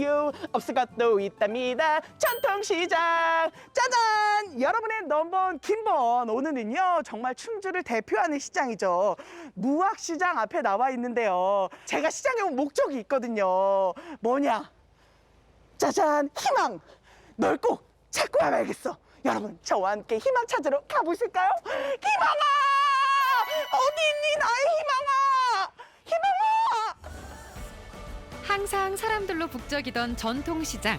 이유 없을 것도 있답니다. 전통시장. 짜잔! 여러분의 넘버원 김번 오늘은요 정말 충주를 대표하는 시장이죠. 무학시장 앞에 나와 있는데요. 제가 시장에 온 목적이 있거든요. 뭐냐? 짜잔! 희망! 널 꼭 찾고 와야겠어. 여러분 저와 함께 희망 찾으러 가보실까요? 희망아! 어디 있니? 나의 희망아 항상 사람들로 북적이던 전통시장.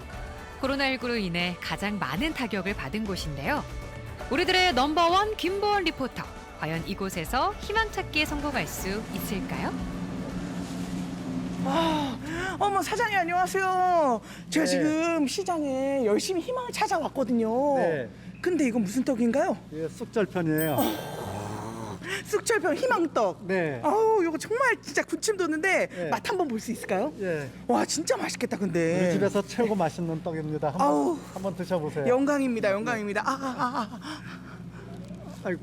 코로나19로 인해 가장 많은 타격을 받은 곳인데요. 우리들의 넘버원 김보원 리포터. 과연 이곳에서 희망 찾기에 성공할 수 있을까요? 아, 어머 사장님 안녕하세요. 제가 네. 지금 시장에 열심히 희망을 찾아왔거든요. 네. 근데 이건 무슨 떡인가요? 예, 쑥절편이에요. 쑥철평 희망떡. 네. 아우 이거 정말 진짜 군침 도는데 네. 맛 한번 볼 수 있을까요? 예. 와 진짜 맛있겠다 근데. 우리 집에서 최고 맛있는 떡입니다. 네. 아우. 한번 한번 드셔보세요. 영광입니다 영광입니다. 아, 아, 아, 아. 아이고,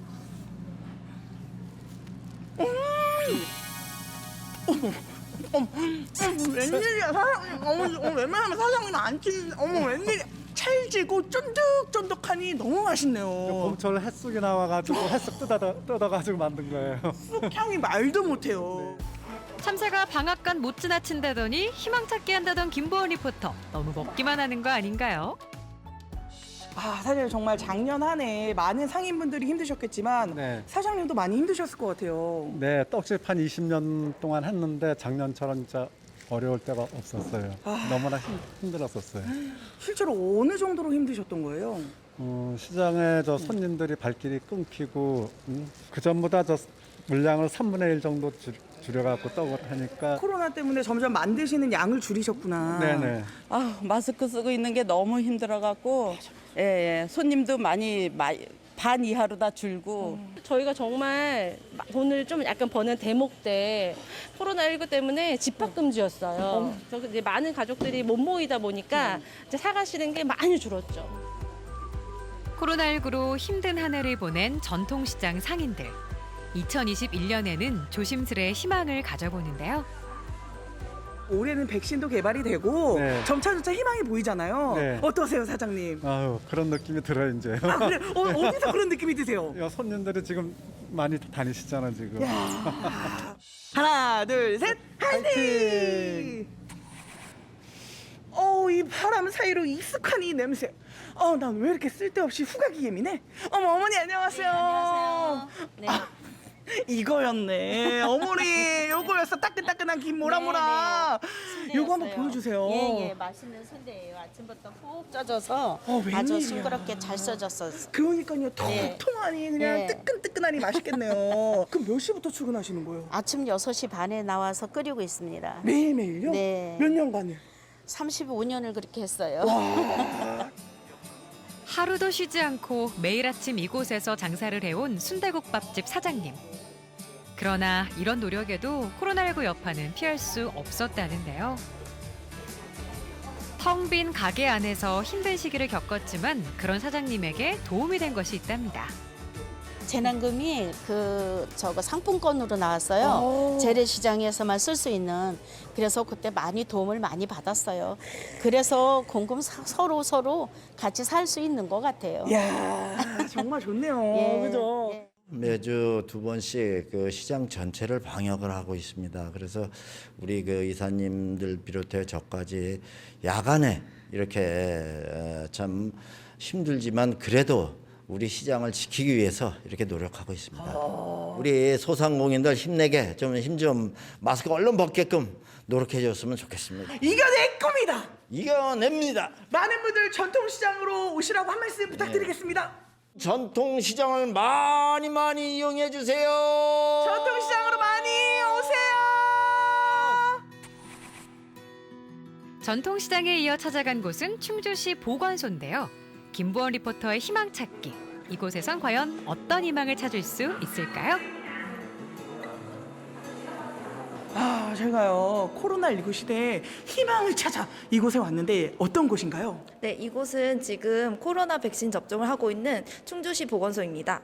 어머, 웬일이야 사장님. 어머, 어머 웬만하면 사장님 안 찌는. 어머 웬일이야. 찰지고 쫀득쫀득하니 너무 맛있네요. 봄철 햇쑥이 나와가지고 햇쑥 뜯어 뜯어가지고 만든 거예요. 쑥 향이 말도 못해요. 참새가 방앗간 못 지나친다더니 희망 찾기 한다던 김보원 리포터. 너무 먹기만 하는 거 아닌가요? 아 사실 정말 작년 한 해 많은 상인분들이 힘드셨겠지만 네. 사장님도 많이 힘드셨을 것 같아요. 네, 떡집 한 20년 동안 했는데 작년처럼 진짜 어려울 때가 없었어요. 너무나 힘, 힘들었었어요. 실제로 어느 정도로 힘드셨던 거예요? 어, 시장에 저 손님들이 발길이 끊기고 음, 그 전보다 저 물량을 3분의 1 정도 줄, 줄여갖고 떡을 하니까 코로나 때문에 점점 만드시는 양을 줄이셨구나. 네네. 아 마스크 쓰고 있는 게 너무 힘들어갖고 예, 예. 손님도 많이 마- 반 이하로 다 줄고 저희가 정말 마- 돈을 좀 약간 버는 대목 때 코로나19 때문에 집합 금지였어요. 그래서 이제 많은 가족들이 못 모이다 보니까 이제 사가시는 게 많이 줄었죠. 코로나19로 힘든 한 해를 보낸 전통시장 상인들. 2021년에는 조심스레 희망을 가져보는데요. 올해는 백신도 개발이 되고 네. 점차점차 희망이 보이잖아요. 네. 어떠세요, 사장님? 아유 그런 느낌이 들어요 이제. 아, 그래? 어, 어디서 그런 느낌이 드세요? 야, 손님들이 지금 많이 다니시잖아 지금. 하나, 둘, 셋, 화이팅! 어, 이 바람 사이로 익숙한 이 냄새. 어, 난 왜 이렇게 쓸데없이 후각이 예민해? 어머, 어머니 안녕하세요. 네. 아, 이거였네. 어머니, 요거였어. 따끈따끈한 김 모라모라. 요거 한번 보여주세요. 예, 예, 맛있는 순대예요. 아침부터 푹 쪄져서 어, 웬일이야. 아주 싱그럽게 잘 써졌어. 그러니까요. 네. 통통하니 그냥 네. 뜨끈뜨끈하니 맛있겠네요. 그럼 몇 시부터 출근하시는 거예요? 아침 6시 반에 나와서 끓이고 있습니다. 매일매일요? 네. 몇 년간요? 35년을 그렇게 했어요. 하루도 쉬지 않고 매일 아침 이곳에서 장사를 해온 순대국밥집 사장님. 그러나 이런 노력에도 코로나19 여파는 피할 수 없었다는데요. 텅 빈 가게 안에서 힘든 시기를 겪었지만 그런 사장님에게 도움이 된 것이 있답니다. 재난금이 그 저거 상품권으로 나왔어요. 오. 재래시장에서만 쓸 수 있는. 그래서 그때 많이 도움을 많이 받았어요. 그래서 공금 사- 서로 서로 같이 살 수 있는 것 같아요. 이야, 정말 좋네요. 예, 그죠? 예. 매주 두 번씩 그 시장 전체를 방역을 하고 있습니다. 그래서 우리 그 이사님들 비롯해 저까지 야간에 이렇게 에, 참 힘들지만 그래도 우리 시장을 지키기 위해서 이렇게 노력하고 있습니다. 우리 소상공인들 힘내게 좀 힘 좀 마스크 얼른 벗게끔 노력해 줬으면 좋겠습니다. 이겨낼 겁니다. 이겨냅니다. 많은 분들 전통시장으로 오시라고 한 말씀 부탁드리겠습니다. 전통 시장을 많이 많이 이용해 주세요. 전통시장으로 많이 오세요. 전통시장에 이어 찾아간 곳은 충주시 보건소인데요. 김보원 리포터의 희망 찾기. 이곳에선 과연 어떤 희망을 찾을 수 있을까요? 제가요 코로나19 시대에 희망을 찾아 이곳에 왔는데 어떤 곳인가요? 네, 이곳은 지금 코로나 백신 접종을 하고 있는 충주시 보건소입니다.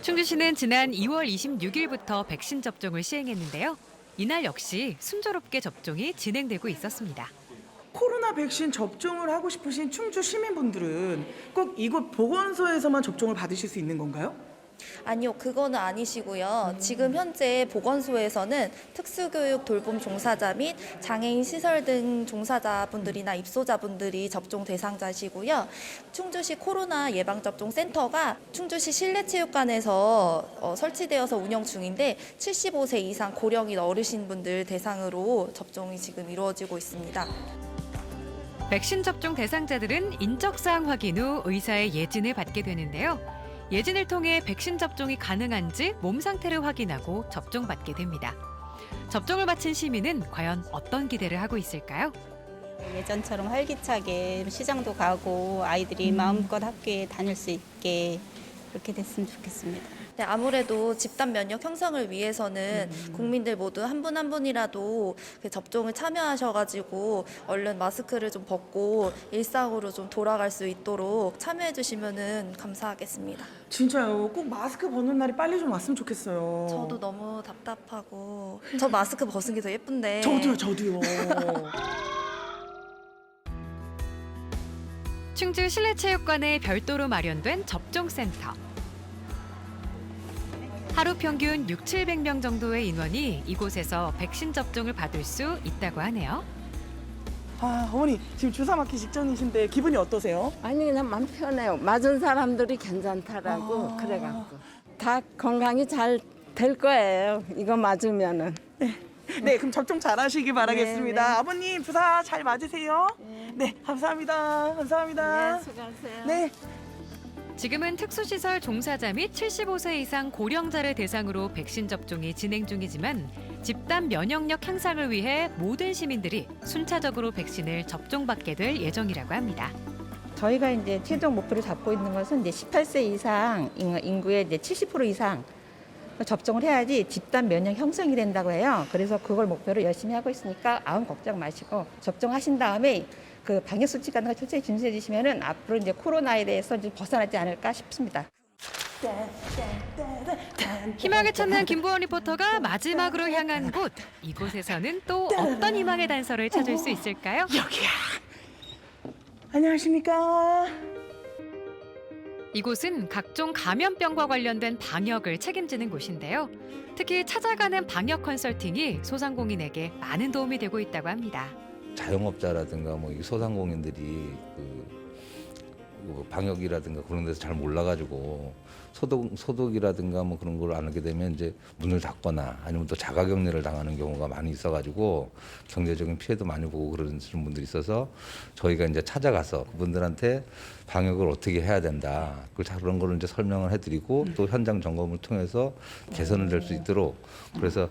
충주시는 지난 2월 26일부터 백신 접종을 시행했는데요. 이날 역시 순조롭게 접종이 진행되고 있었습니다. 코로나 백신 접종을 하고 싶으신 충주 시민분들은 꼭 이곳 보건소에서만 접종을 받으실 수 있는 건가요? 아니요, 그거는 아니시고요. 지금 현재 보건소에서는 특수교육 돌봄 종사자 및 장애인 시설 등 종사자분들이나 입소자분들이 접종 대상자시고요. 충주시 코로나 예방접종 센터가 충주시 실내체육관에서 어, 설치되어서 운영 중인데 75세 이상 고령인 어르신분들 대상으로 접종이 지금 이루어지고 있습니다. 백신 접종 대상자들은 인적사항 확인 후 의사의 예진을 받게 되는데요. 예진을 통해 백신 접종이 가능한지 몸 상태를 확인하고 접종받게 됩니다. 접종을 마친 시민은 과연 어떤 기대를 하고 있을까요? 예전처럼 활기차게 시장도 가고 아이들이 마음껏 학교에 다닐 수 있게 그렇게 됐으면 좋겠습니다. 네, 아무래도 집단 면역 형성을 위해서는 국민들 모두 한 분 한 분이라도 그 접종을 참여하셔가지고 얼른 마스크를 좀 벗고 일상으로 좀 돌아갈 수 있도록 참여해 주시면은 감사하겠습니다. 진짜요. 꼭 마스크 벗는 날이 빨리 좀 왔으면 좋겠어요. 저도 너무 답답하고 저 마스크 벗은 게 더 예쁜데. 저도요, 저도요. 충주 실내체육관에 별도로 마련된 접종센터. 하루 평균 6, 700명 정도의 인원이 이곳에서 백신 접종을 받을 수 있다고 하네요. 아, 어머니 지금 주사 맞기 직전이신데 기분이 어떠세요? 아니 그냥 마음 편해요. 맞은 사람들이 괜찮다라고 아. 그래갖고 다 건강이 잘 될 거예요. 이거 맞으면은. 네, 그럼 접종 잘 하시기 바라겠습니다. 네, 네. 아버님 주사 잘 맞으세요? 네, 감사합니다. 감사합니다. 수고하세요. 네. 지금은 특수시설 종사자 및 75세 이상 고령자를 대상으로 백신 접종이 진행 중이지만 집단 면역력 향상을 위해 모든 시민들이 순차적으로 백신을 접종받게 될 예정이라고 합니다. 저희가 이제 최종 목표를 잡고 있는 것은 이제 18세 이상 인- 인구의 이제 70% 이상 접종을 해야지 집단 면역 형성이 된다고 해요. 그래서 그걸 목표로 열심히 하고 있으니까 아무 걱정 마시고 접종하신 다음에 그 방역 수칙 같은 거 철저히 준수해 주시면은 앞으로 이제 코로나에 대해서 이제 벗어나지 않을까 싶습니다. 희망을 찾는 김부원 리포터가 마지막으로 향한 곳 이곳에서는 또 어떤 희망의 단서를 찾을 수 있을까요? 여기야. 안녕하십니까? 이곳은 각종 감염병과 관련된 방역을 책임지는 곳인데요. 특히 찾아가는 방역 컨설팅이 소상공인에게 많은 도움이 되고 있다고 합니다. 자영업자라든가 뭐이 소상공인들이 그, 그 방역이라든가 그런 데서 잘 몰라가지고 소독 소독이라든가 뭐 그런 걸 안 하게 되면 이제 문을 닫거나 아니면 또 자가격리를 당하는 경우가 많이 있어가지고 경제적인 피해도 많이 보고 그러는 분들이 있어서 저희가 이제 찾아가서 그분들한테 방역을 어떻게 해야 된다. 그 그런 거를 이제 설명을 해드리고 또 현장 점검을 통해서 개선을 될 수 있도록 그래서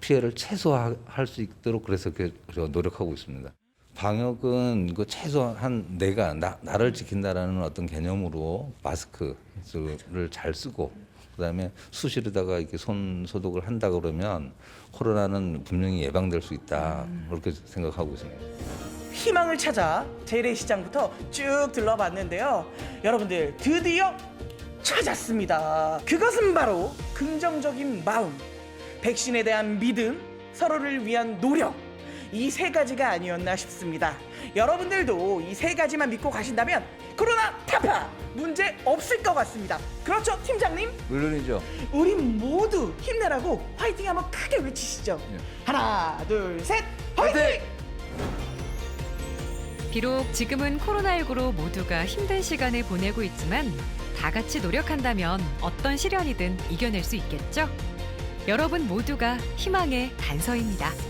피해를 최소화할 수 있도록 그래서 그 노력하고 있습니다. 방역은 그 최소한 내가 나, 나를 지킨다라는 어떤 개념으로 마스크를 잘 쓰고 그다음에 수시로다가 이렇게 손 소독을 한다 그러면 코로나는 분명히 예방될 수 있다 그렇게 생각하고 있습니다. 희망을 찾아 재래시장부터 쭉 둘러봤는데요. 여러분들 드디어 찾았습니다. 그것은 바로 긍정적인 마음, 백신에 대한 믿음, 서로를 위한 노력. 이 세 가지가 아니었나 싶습니다. 여러분들도 이 세 가지만 믿고 가신다면 코로나 타파 문제 없을 것 같습니다. 그렇죠, 팀장님? 물론이죠. 우리 모두 힘내라고 화이팅 한번 크게 외치시죠. 하나, 둘, 셋, 화이팅! 비록 지금은 코로나19로 모두가 힘든 시간을 보내고 있지만 다 같이 노력한다면 어떤 시련이든 이겨낼 수 있겠죠? 여러분 모두가 희망의 단서입니다.